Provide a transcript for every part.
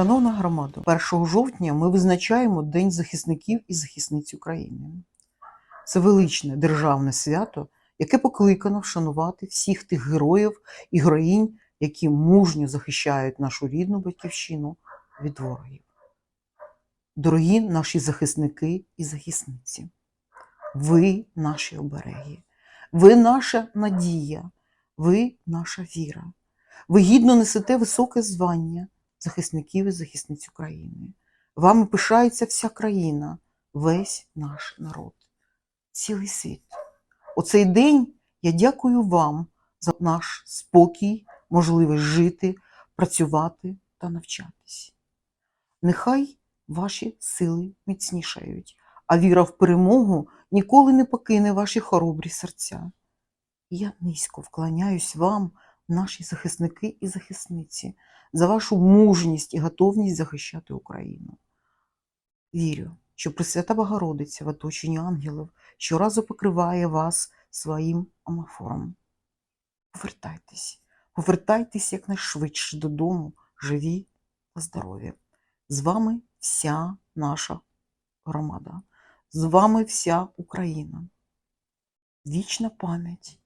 Шановна громада, 1 жовтня ми визначаємо День захисників і захисниць України. Це величне державне свято, яке покликано вшанувати всіх тих героїв і героїнь, які мужньо захищають нашу рідну батьківщину від ворогів. Дорогі наші захисники і захисниці, ви наші обереги, ви наша надія, ви наша віра. Ви гідно несете високе звання захисників і захисниць України. Вами пишається вся країна, весь наш народ, цілий світ. У цей день я дякую вам за наш спокій, можливість жити, працювати та навчатись. Нехай ваші сили міцнішають, а віра в перемогу ніколи не покине ваші хоробрі серця. Я низько вклоняюсь вам, наші захисники і захисниці, за вашу мужність і готовність захищати Україну. Вірю, що Пресвята Богородиця в оточенні ангелів щоразу покриває вас своїм амафором. Повертайтесь, повертайтесь якнайшвидше додому, живі та здорові. З вами вся наша громада, з вами вся Україна. Вічна пам'ять,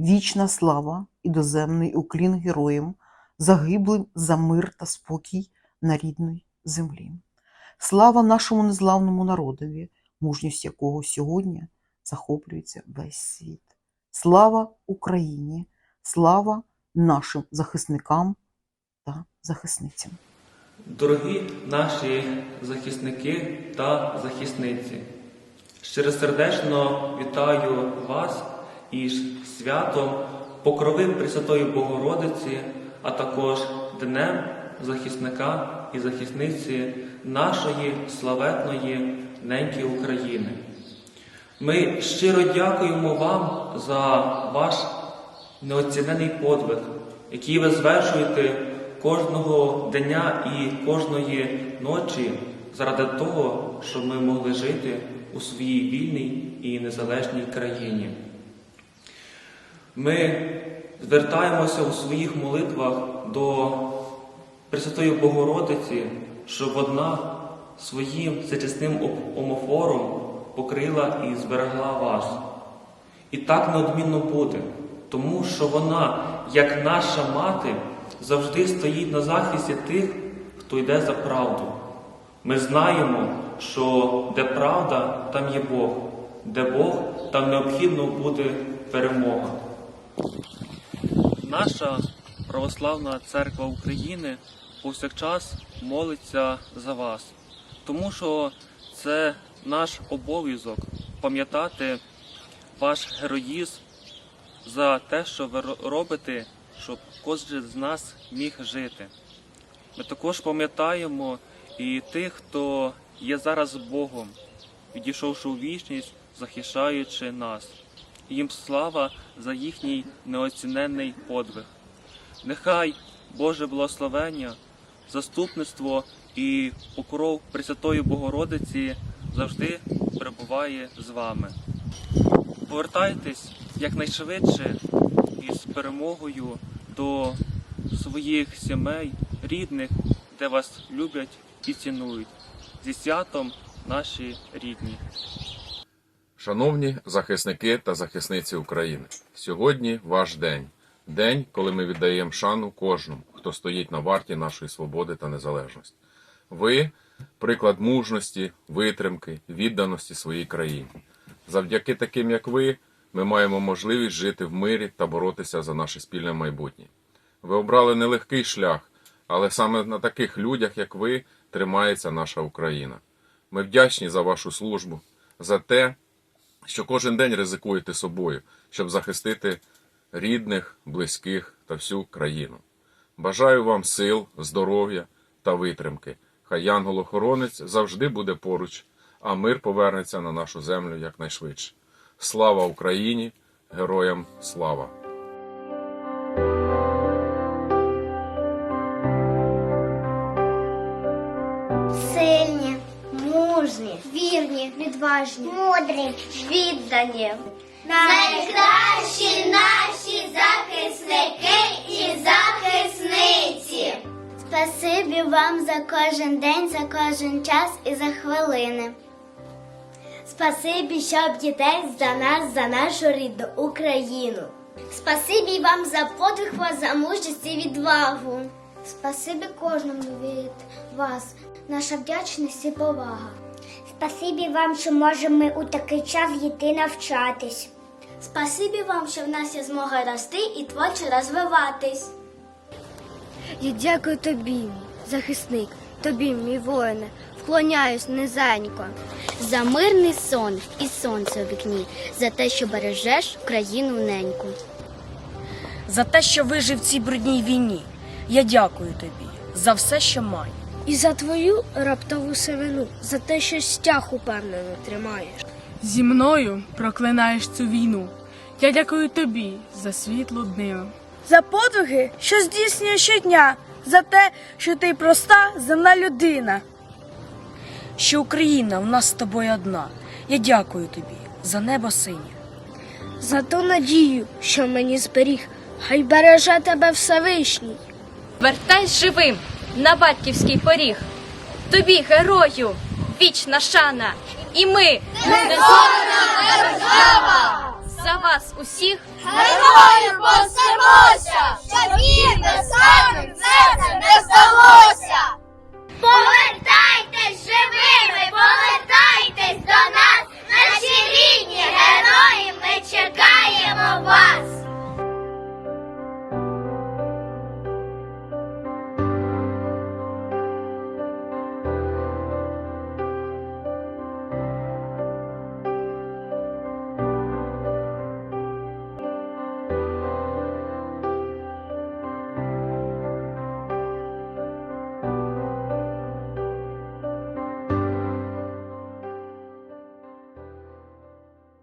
вічна слава і доземний уклін героям, загиблим за мир та спокій на рідній землі. Слава нашому незламному народові, мужність якого сьогодні захоплюється весь світ. Слава Україні! Слава нашим захисникам та захисницям! Дорогі наші захисники та захисниці, щиросердечно вітаю вас із святом Покрови Пресвятої Богородиці, а також Днем захисника і захисниці нашої славетної неньки України. Ми щиро дякуємо вам за ваш неоцінений подвиг, який ви звершуєте кожного дня і кожної ночі заради того, щоб ми могли жити у своїй вільній і незалежній країні. Ми звертаємося у своїх молитвах до Пресвятої Богородиці, щоб вона своїм захисним омофором покрила і зберегла вас. І так неодмінно буде, тому що вона, як наша мати, завжди стоїть на захисті тих, хто йде за правду. Ми знаємо, що де правда, там є Бог, де Бог, там необхідно буде перемога. Наша православна церква України повсякчас молиться за вас, тому що це наш обов'язок пам'ятати ваш героїзм за те, що ви робите, щоб кожен з нас міг жити. Ми також пам'ятаємо і тих, хто є зараз Богом, відійшовши у вічність, захищаючи нас. Їм слава за їхній неоціненний подвиг. Нехай Боже благословення, заступництво і покров Пресвятої Богородиці завжди перебуває з вами. Повертайтесь якнайшвидше із перемогою до своїх сімей, рідних, де вас люблять і цінують. Зі святом наші рідні. Шановні захисники та захисниці України, сьогодні ваш день. День, коли ми віддаємо шану кожному, хто стоїть на варті нашої свободи та незалежності. Ви приклад мужності, витримки, відданості своїй країні. Завдяки таким, як ви, ми маємо можливість жити в мирі та боротися за наше спільне майбутнє. Ви обрали нелегкий шлях, але саме на таких людях, як ви, тримається наша Україна. Ми вдячні за вашу службу, за те, що кожен день ризикуєте собою, щоб захистити рідних, близьких та всю країну. Бажаю вам сил, здоров'я та витримки. Хай янгол-охоронець завжди буде поруч, а мир повернеться на нашу землю якнайшвидше. Слава Україні! Героям слава! Відважні, мудрі, віддані. Найкращі наші захисники і захисниці. Спасибі вам за кожен день, за кожен час і за хвилини. Спасибі, що об'єднались за нас, за нашу рідну Україну. Спасибі вам за подвиг вас, за мужність і відвагу. Спасибі кожному від вас, наша вдячність і повага. Спасибі вам, що можемо ми у такий час йти навчатись. Спасибі вам, що в нас є змога рости і творчо розвиватись. Я дякую тобі, мій захисник, тобі, мій воїне, вклоняюсь низенько. За мирний сон і сонце у вікні, за те, що бережеш країну неньку. за те, що вижив в цій брудній війні. Я дякую тобі за все, що маю. І за твою раптову сивину, за те, що стяг упевнено тримаєш. Зі мною проклинаєш цю війну. Я дякую тобі за світло днину. За подвиги, що здійснюєш щодня, за те, що ти проста земна людина. Що Україна в нас з тобою одна. Я дякую тобі за небо синє. За ту надію, що мені зберіг, хай береже тебе Всевишній. Вертайся живим на батьківський поріг. Тобі, герою, вічна шана, і ми держава! За вас усіх героїв посимося,